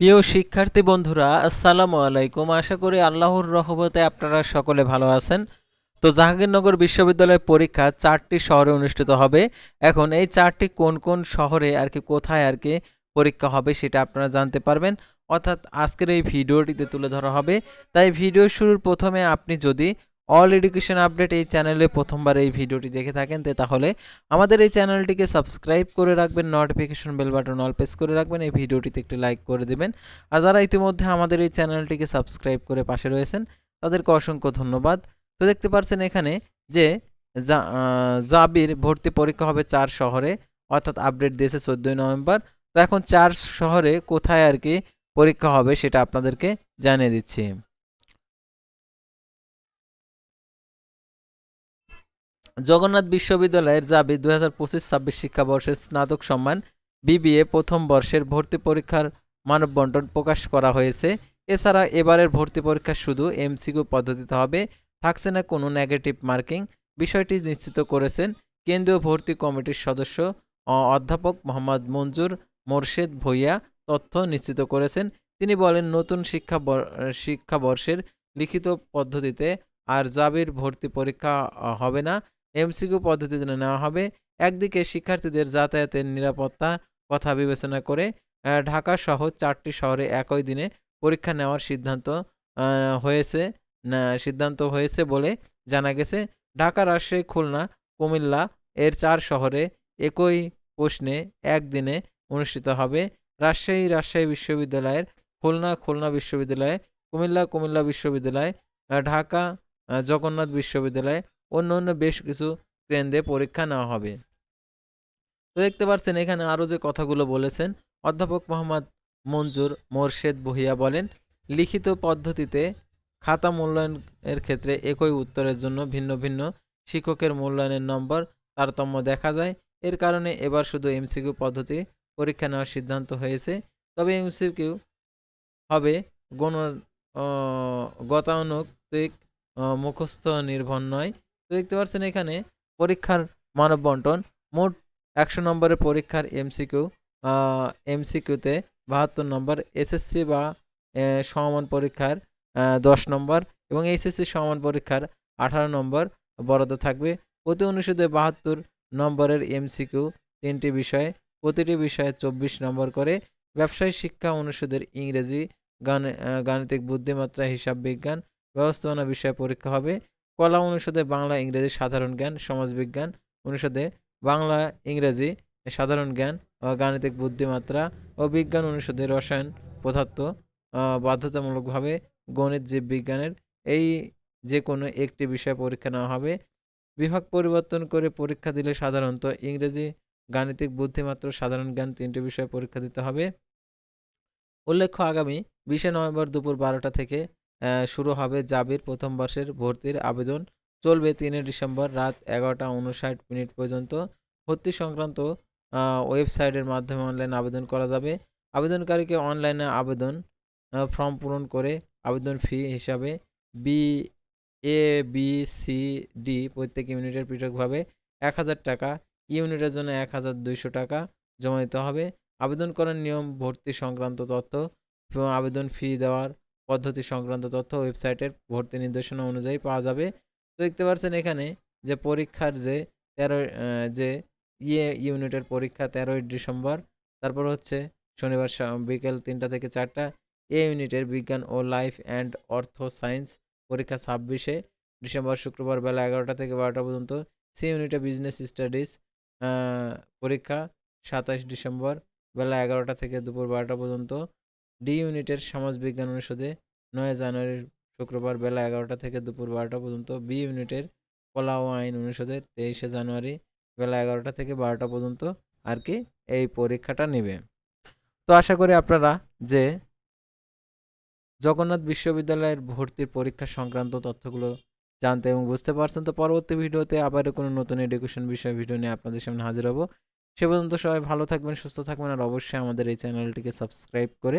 প্রিয় শিক্ষার্থী বন্ধুরা, আসসালামু আলাইকুম। আশা করি আল্লাহর রহমতে আপনারা সকলে ভালো আছেন। তো জাহাঙ্গীরনগর বিশ্ববিদ্যালয়ের পরীক্ষা চারটি শহরে অনুষ্ঠিত হবে। এখন এই চারটি কোন কোন শহরে আর কি কোথায় আর কি পরীক্ষা হবে সেটা আপনারা জানতে পারবেন। অর্থাৎ আজকের এই ভিডিওটিতে তুলে ধরা হবে। তাই ভিডিও শুরুর প্রথমে আপনি যদি অল এডুকেশন আপডেট এই চ্যানেলে প্রথমবার এই ভিডিওটি দেখে থাকেন, তে তাহলে আমাদের এই চ্যানেলটিকে সাবস্ক্রাইব করে রাখবেন notification bell button all press করে রাখবেন, এই ভিডিওটিতে একটি লাইক করে দেবেন। আর যারা ইতিমধ্যে আমাদের এই চ্যানেলটিকে সাবস্ক্রাইব করে পাশে রয়েছেন, তাদেরকে অসংখ্য ধন্যবাদ। তো দেখতে পাচ্ছেন এখানে যে জাবির ভর্তি পরীক্ষা হবে চার শহরে, অর্থাৎ আপডেট দিয়েছে চোদ্দোই নভেম্বর। তো এখন চার শহরে কোথায় আর কি পরীক্ষা হবে সেটা আপনাদেরকে জানিয়ে দিচ্ছি। জগন্নাথ বিশ্ববিদ্যালয়ের জাবি দু হাজার পঁচিশ ছাব্বিশ শিক্ষাবর্ষের স্নাতক সম্মান, বিবিএ প্রথম বর্ষের ভর্তি পরীক্ষার মানববন্টন প্রকাশ করা হয়েছে। এছাড়া এবারের ভর্তি পরীক্ষা শুধু এমসিকিউ পদ্ধতিতে হবে, থাকছে না কোনো নেগেটিভ মার্কিং বিষয়টি নিশ্চিত করেছেন কেন্দ্রীয় ভর্তি কমিটির সদস্য অধ্যাপক মোহাম্মদ মঞ্জুর মোরশেদ ভূঁইয়া, তথ্য নিশ্চিত করেছেন। তিনি বলেন, নতুন শিক্ষা বর- শিক্ষাবর্ষের লিখিত পদ্ধতিতে আর জাবির ভর্তি পরীক্ষা হবে না। এমসিকিউ পদ্ধতিতে নেওয়া হবে। একদিকে শিক্ষার্থীদের যাতায়াতের নিরাপত্তা কথা বিবেচনা করে ঢাকা সহ চারটি শহরে একই দিনে পরীক্ষা নেওয়ার সিদ্ধান্ত হয়েছে সিদ্ধান্ত হয়েছে বলে জানা গেছে। ঢাকা রাজশাহী, খুলনা, কুমিল্লা এর চার শহরে একই প্রশ্নে একদিনে অনুষ্ঠিত হবে। রাজশাহী রাজশাহী বিশ্ববিদ্যালয়ের, খুলনা খুলনা বিশ্ববিদ্যালয়, কুমিল্লা কুমিল্লা বিশ্ববিদ্যালয় ঢাকা জগন্নাথ বিশ্ববিদ্যালয় অন্য অন্য বেশ কিছু কেন্দ্রে পরীক্ষা নেওয়া হবে। তো দেখতে পাচ্ছেন এখানে আরও যে কথাগুলো বলেছেন অধ্যাপক মোহাম্মদ মঞ্জুর মোরশেদ বহিয়া বলেন লিখিত পদ্ধতিতে খাতা মূল্যায়নের ক্ষেত্রে একই উত্তরের জন্য ভিন্ন ভিন্ন শিক্ষকের মূল্যায়নের নম্বর তারতম্য দেখা যায়। এর কারণে এবার শুধু এমসিকিউ পদ্ধতি পরীক্ষা নেওয়ার সিদ্ধান্ত হয়েছে। তবে এমসিকিউ হবে গণ আহ, গতানুগতিক মুখস্থ নির্ভর নয়। তো দেখতে পাচ্ছেন এখানে পরীক্ষার মানব বন্টন মোট একশো নম্বরের পরীক্ষার এমসিকিউ এমসিকিউতে বাহাত্তর নম্বর এসএসসি বা সমমান পরীক্ষার দশ নম্বর এবং এইচএসসি সমান পরীক্ষার আঠারো নম্বর বরাদ্দ থাকবে। প্রতি অনুষদে বাহাত্তর নম্বরের এমসিকিউ তিনটি বিষয়ে, প্রতিটি বিষয়ে চব্বিশ নম্বর করে। ব্যবসায় শিক্ষা অনুষদের ইংরেজি গাণিতিক বুদ্ধিমাত্রা হিসাব বিজ্ঞান, ব্যবস্থাপনা বিষয়ে পরীক্ষা হবে। কলা অনুষদে বাংলা, ইংরেজি সাধারণ জ্ঞান, সমাজবিজ্ঞান অনুষদে বাংলা, ইংরেজি সাধারণ জ্ঞান গাণিতিক বুদ্ধিমাত্রা ও বিজ্ঞান অনুষদে রসায়ন পদার্থ বাধ্যতামূলকভাবে গণিত, জীববিজ্ঞানের এই যে কোনো একটি বিষয় পরীক্ষা নেওয়া হবে। বিভাগ পরিবর্তন করে পরীক্ষা দিলে সাধারণত ইংরেজি, গাণিতিক বুদ্ধিমাত্রা সাধারণ জ্ঞান তিনটি বিষয় পরীক্ষা দিতে হবে। উল্লেখ্য আগামী বিশে নভেম্বর দুপুর বারোটা থেকে শুরু হবে জাবির প্রথম বর্ষের ভর্তির আবেদন। চলবে তিনে ডিসেম্বর রাত এগারোটা উনষাট মিনিট পর্যন্ত। ভর্তি সংক্রান্ত ওয়েবসাইটের মাধ্যমে অনলাইন আবেদন করা যাবে। আবেদনকারীকে অনলাইনে আবেদন ফর্ম পূরণ করে আবেদন ফি হিসাবে B A B C D প্রত্যেক ইউনিটের পৃথকভাবে এক হাজার টাকা। ইউনিটের জন্য এক হাজার দুইশো টাকা জমা দিতে হবে। আবেদন করার নিয়ম, ভর্তি সংক্রান্ত তথ্য এবং আবেদন ফি দেওয়ার পদ্ধতি সংক্রান্ত তথ্য ওয়েবসাইটের ভর্তি নির্দেশনা অনুযায়ী পাওয়া যাবে। তো দেখতে পাচ্ছেন এখানে যে পরীক্ষার যে তেরো যে ইয়ে ইউনিটের পরীক্ষা তেরোই ডিসেম্বর, তারপর হচ্ছে শনিবার বিকেল তিনটা থেকে চারটা, এ ইউনিটের বিজ্ঞান ও লাইফ অ্যান্ড অর্থ সায়েন্স পরীক্ষা ছাব্বিশে ডিসেম্বর, শুক্রবার বেলা এগারোটা থেকে বারোটা পর্যন্ত, সি ইউনিটে বিজনেস স্টাডিজ পরীক্ষা সাতাশ ডিসেম্বর বেলা এগারোটা থেকে দুপুর বারোটা পর্যন্ত ডি ইউনিটের সমাজবিজ্ঞান অনুষদে নয় জানুয়ারি শুক্রবার বেলা এগারোটা থেকে দুপুর বারোটা পর্যন্ত, বি ইউনিটের কলা ও আইন অনুষদে তেইশে জানুয়ারি বেলা এগারোটা থেকে বারোটা পর্যন্ত আর কি এই পরীক্ষাটা নেবে। তো আশা করি আপনারা যে জগন্নাথ বিশ্ববিদ্যালয়ের ভর্তির পরীক্ষা সংক্রান্ত তথ্যগুলো জানতে এবং বুঝতে পারছেন, তো পরবর্তী ভিডিওতে আবার কোনো নতুন এডুকেশন বিষয়ে ভিডিও নিয়ে আপনাদের সামনে হাজির হব। সে পর্যন্ত সবাই ভালো থাকবেন, সুস্থ থাকবেন, আর অবশ্যই আমাদের এই চ্যানেলটিকে সাবস্ক্রাইব করে